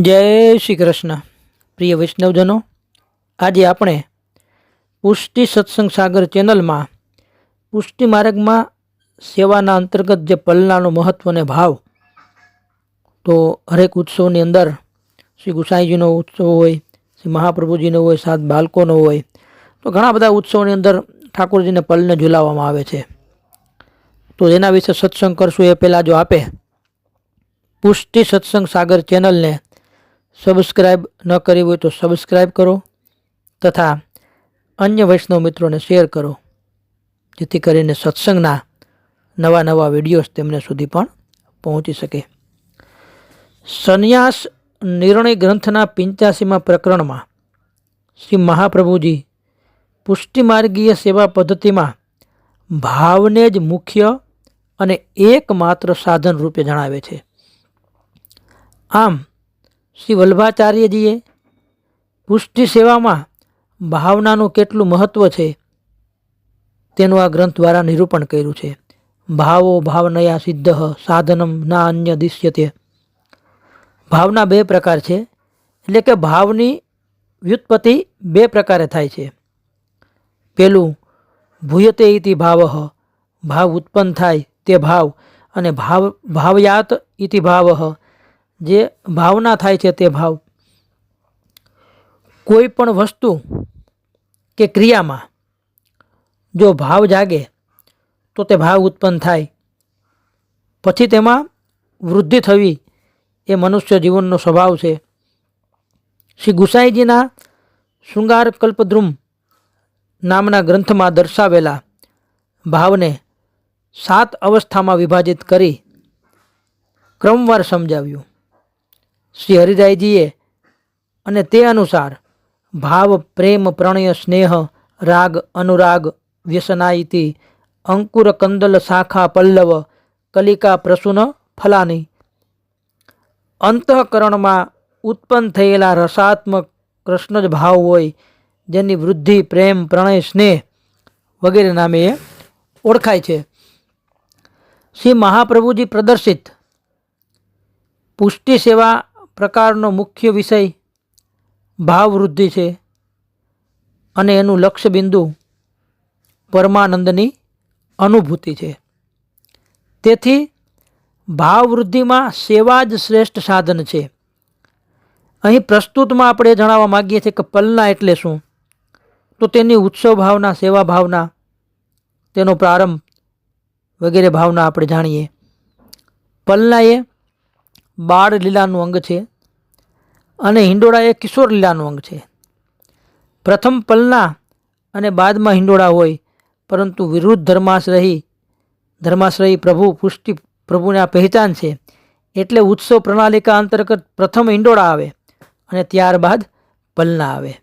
જય શ્રી કૃષ્ણ. પ્રિય વૈષ્ણવજનો, આજે આપણે પુષ્ટિ સત્સંગ સાગર ચેનલમાં પુષ્ટિ માર્ગમાં સેવાના અંતર્ગત જે પલનાનો મહત્ત્વને ભાવ, તો હરેક ઉત્સવની અંદર શ્રી ગુસાઈજીનો ઉત્સવ હોય, શ્રી મહાપ્રભુજીનો હોય, સાત બાળકોનો હોય, તો ઘણા બધા ઉત્સવની અંદર ઠાકોરજીને પલને ઝુલાવવામાં આવે છે. તો એના વિશે સત્સંગ કરશું એ પહેલાં જો આપે પુષ્ટિ સત્સંગ સાગર ચેનલને સબસ્ક્રાઈબ ન કરી હોય તો સબસ્ક્રાઈબ કરો તથા અન્ય વૈષ્ણવ મિત્રોને શેર કરો, જેથી કરીને સત્સંગના નવા નવા વિડીયોઝ તેમને સુધી પણ પહોંચી શકે. સંન્યાસ નિર્ણય ગ્રંથના પંચ્યાસીમાં પ્રકરણમાં શ્રી મહાપ્રભુજી પુષ્ટિમાર્ગીય સેવા પદ્ધતિમાં ભાવને જ મુખ્ય અને એકમાત્ર સાધન રૂપે જણાવે છે. આમ શ્રી વલ્ભાચાર્યજીએ પુષ્ટિ સેવામાં ભાવનાનું કેટલું મહત્ત્વ છે તેનું આ ગ્રંથ દ્વારા નિરૂપણ કર્યું છે. ભાવો ભાવનયા સિદ્ધ સાધનમ ના અન્ય દિશ્યતે. ભાવના બે પ્રકાર છે, એટલે કે ભાવની વ્યુત્પત્તિ બે પ્રકારે થાય છે. પેલું, ભૂયતે ઇતિ ભાવ ભાવ ઉત્પન્ન થાય તે ભાવ અને ભાવ, ભાવયાત ઇતિ ભાવ જે ભાવના થાય છે તે ભાવ. કોઈ પણ વસ્તુ કે ક્રિયામાં જો ભાવ જાગે તો તે ભાવ ઉત્પન્ન થાય. પછી તેમાં વૃદ્ધિ થવી એ મનુષ્ય જીવનનો સ્વભાવ છે. શ્રી ગુસાઈજીના શૃંગાર કલ્પદ્રુમ નામના ગ્રંથમાં દર્શાવેલા ભાવને સાત અવસ્થામાં વિભાજિત કરી ક્રમવાર સમજાવ્યું. શ્રી હરિરાયજીએ અને તે અનુસાર ભાવ, પ્રેમ, પ્રણય, સ્નેહ, રાગ, અનુરાગ, વ્યસનાયતી, અંકુર, કંદલ, શાખા, પલ્લવ, કલિકા, પ્રસૂન ફલાની અંતઃકરણમાં ઉત્પન્ન થયેલા રસાત્મક કૃષ્ણ જ ભાવ હોય, જેની વૃદ્ધિ, પ્રેમ, પ્રણય, સ્નેહ વગેરે નામે એ ઓળખાય છે. શ્રી મહાપ્રભુજી પ્રદર્શિત પુષ્ટિ સેવા પ્રકારનો મુખ્ય વિષય ભાવવૃદ્ધિ છે અને એનું લક્ષ્ય બિંદુ પરમાનંદની અનુભૂતિ છે. તેથી ભાવવૃદ્ધિમાં સેવા જ શ્રેષ્ઠ સાધન છે. અહીં પ્રસ્તુતમાં આપણે જણાવવા માગીએ છીએ કે પલના એટલે શું? તો તેની ઉત્સવ ભાવના, સેવા ભાવના, તેનો પ્રારંભ વગેરે ભાવના આપણે જાણીએ. પલના એ બાળ લીલાનું અંગ છે અને હિંડોળા એ કિશોર લીલાનું અંગ છે. પ્રથમ પલના અને બાદમાં હિંડોળા હોય, પરંતુ વિરુદ્ધ ધર્માશ્રયી ધર્માશ્રયી પ્રભુ પુષ્ટિ પ્રભુને આ પહેચાન છે. એટલે ઉત્સવ પ્રણાલિકા અંતર્ગત પ્રથમ હિંડોળા આવે અને ત્યારબાદ પલના આવે.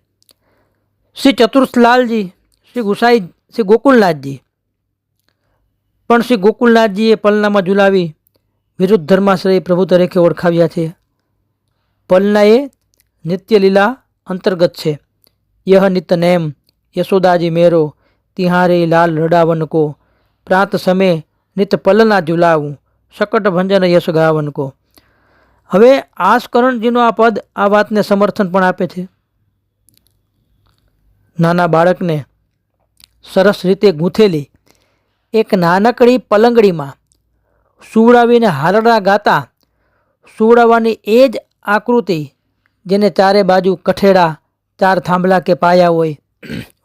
શ્રી ચતુર્થલાલજી, શ્રી ગુસાઈ, શ્રી ગોકુલનાથજી. પણ શ્રી ગોકુલનાથજીએ પલનામાં ઝુલાવી વિરુદ્ધ ધર્માશ્રય પ્રભુ તરીકે ઓળખાવ્યા છે. પલના એ નિત્યલીલા અંતર્ગત છે. યહ નિત નેમ યશોદાજી મેરો, તિહારે લાલ રડાવન કો પ્રાંત સમય નિત પલના ઝુલાવું શકટ ભંજન યશ ગાવન કો હવે આસકરણજીનો આ પદ આ વાતને સમર્થન પણ આપે છે. નાના બાળકને સરસ રીતે ગૂંથેલી એક નાનકડી પલંગડીમાં સુવડાવીને હારડા ગાતા. સુવડાવવાની એ જ આકૃતિ જેને ચારે બાજુ કઠેડા, ચાર થાંભલા કે પાયા હોય,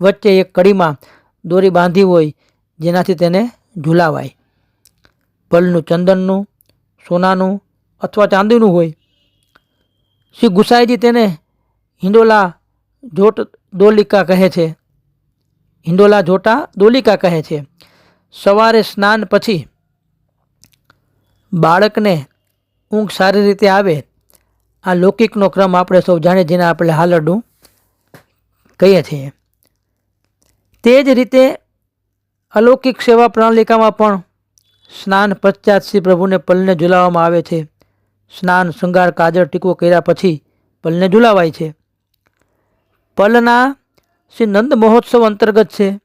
વચ્ચે એક કડીમાં દોરી બાંધી હોય, જેનાથી તેને ઝૂલાવાય. પલનું ચંદનનું, સોનાનું અથવા ચાંદીનું હોય. શ્રી ગુસાઈજી તેને હિંડોલા જોટ દોલિકા કહે છે. હિંડોલા જોટા દોલિકા કહે છે. સવારે સ્નાન પછી બાળકને ઊંઘ સારી રીતે આવે, આ લૌકિકનો ક્રમ આપણે સૌ જાણીએ જેને આપણે હાલરડું કહીએ છીએ. તે જ રીતે અલૌકિક સેવા પ્રણાલિકામાં પણ સ્નાન પશ્ચાત શ્રી પ્રભુને પલને ઝુલાવવામાં આવે છે. સ્નાન, શૃંગાર, કાજળ, ટીકો કર્યા પછી પલને ઝુલાવાય છે. પલના શ્રી નંદ મહોત્સવ અંતર્ગત છે.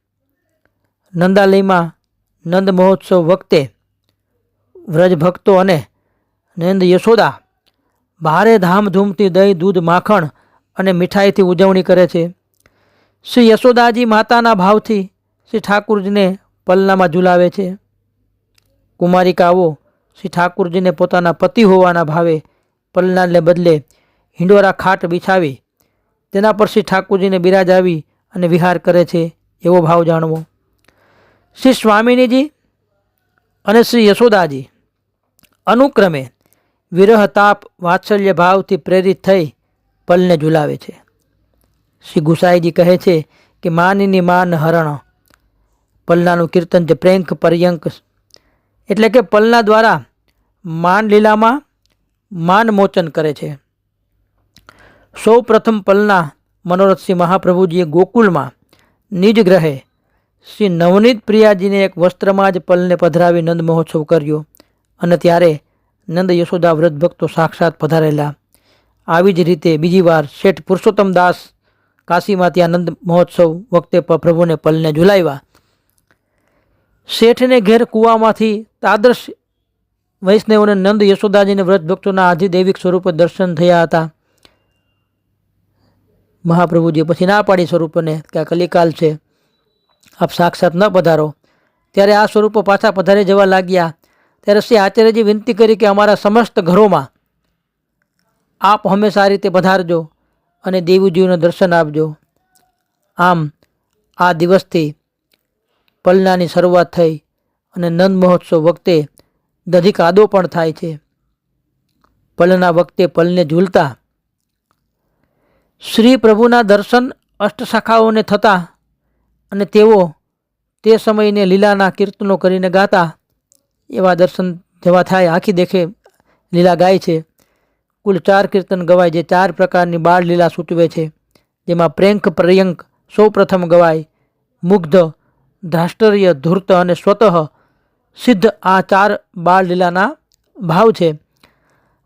નંદાલયમાં નંદ મહોત્સવ વખતે વ્રજ ભક્તો અને નંદ યશોદા ભારે ધામધૂમથી દહીં, દૂધ, માખણ અને મીઠાઈથી ઉજવણી કરે છે. શ્રી યશોદાજી માતાના ભાવથી શ્રી ઠાકુરજીને પલનામાં ઝુલાવે છે. કુમારિકાઓ શ્રી ઠાકુરજીને પોતાના પતિ હોવાના ભાવે પલનાને બદલે હિંડોરા ખાટ બિછાવી તેના પર શ્રી ઠાકુરજીને બિરાજાવી અને વિહાર કરે છે એવો ભાવ જાણવો. શ્રી સ્વામિનીજી અને શ્રી યશોદાજી અનુક્રમે વિરહતાપ વાત્સલ્ય ભાવથી પ્રેરિત થઈ પલને ઝુલાવે છે. શ્રી ગુસાઈજી કહે છે કે માનીની માન હરણ. પલનાનું કીર્તન છે પ્રેંક પર્યંક એટલે કે પલના દ્વારા માન લીલામાં માન મોચન કરે છે. સૌ પ્રથમ પલના મનોરથસિંહ મહાપ્રભુજીએ ગોકુલમાં નિજ ગ્રહે શ્રી નવનીત પ્રિયાજીને એક વસ્ત્રમાં જ પલને પધરાવી નંદ મહોત્સવ કર્યો. અને ત્યારે નંદ યશોદા વ્રત ભક્તો સાક્ષાત પધારેલા. આવી જ રીતે બીજી વાર શેઠ પુરુષોત્તમ દાસ કાશીમાં ત્યાં નંદ મહોત્સવ વખતે પ્રભુને પલને ઝુલાવ્યા. શેઠને ઘેર કૂવામાંથી તાદર્શ વૈષ્ણવને નંદ યશોદાજીને વ્રત ભક્તોના આધિદૈવિક સ્વરૂપે દર્શન થયા હતા. મહાપ્રભુજી પછી ના પાડી સ્વરૂપને કે આ કલિકાલ છે, આપ સાક્ષાત ન પધારો. ત્યારે આ સ્વરૂપો પાછા પધારે જવા લાગ્યા. ત્યારે શ્રી આચાર્યજી વિનંતી કરી કે અમારા સમસ્ત ઘરોમાં આપ હંમેશા આ રીતે પધારજો અને દેવીજીઓને દર્શન આપજો. આમ આ દિવસથી પલનાની શરૂઆત થઈ અને નંદ મહોત્સવ વખતે દધિકાદો પણ થાય છે. પલના વખતે પલને ઝૂલતા શ્રી પ્રભુના દર્શન અષ્ટશાખાઓને થતા અને તેઓ તે સમયને લીલાના કીર્તનો કરીને ગાતા એવા દર્શન જેવા થાય, આખી દેખે લીલા ગાય છે. કુલ ચાર કીર્તન ગવાય, જે ચાર પ્રકારની બાળ લીલા સૂચવે છે. જેમાં પ્રેંક, પ્રયંક, સૌ પ્રથમ ગવાય. મુગ્ધ, ધ્રાષ્ટર્ય, ધૂર્ત અને સ્વતઃ સિદ્ધ આ ચાર બાળ લીલાના ભાવ છે.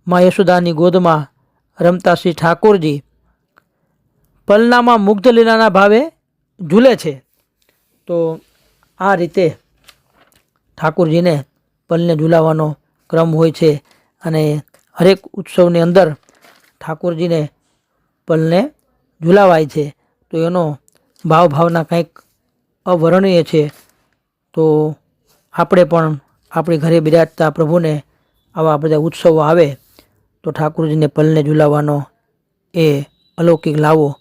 મા યશોદાની ગોદમાં રમતા શ્રી ઠાકોરજી પલનામાં મુગ્ધ લીલાના ભાવે ઝૂલે છે. તો આ રીતે ઠાકોરજીને પલને ઝૂલાવવાનો ક્રમ હોય છે અને હરેક ઉત્સવની અંદર ઠાકોરજીને પલને ઝૂલાવાય છે. તો એનો ભાવ ભાવના કંઈક અવર્ણનીય છે. તો આપણે પણ આપણી ઘરે બિરાજતા પ્રભુને આવા બધા ઉત્સવો આવે તો ઠાકોરજીને પલને ઝૂલાવવાનો એ અલૌકિક લાવો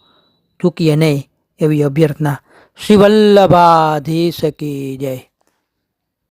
ચૂકીએ નહીં એવી અભ્યર્થના. શ્રી વલ્લભાધીશ કી જય.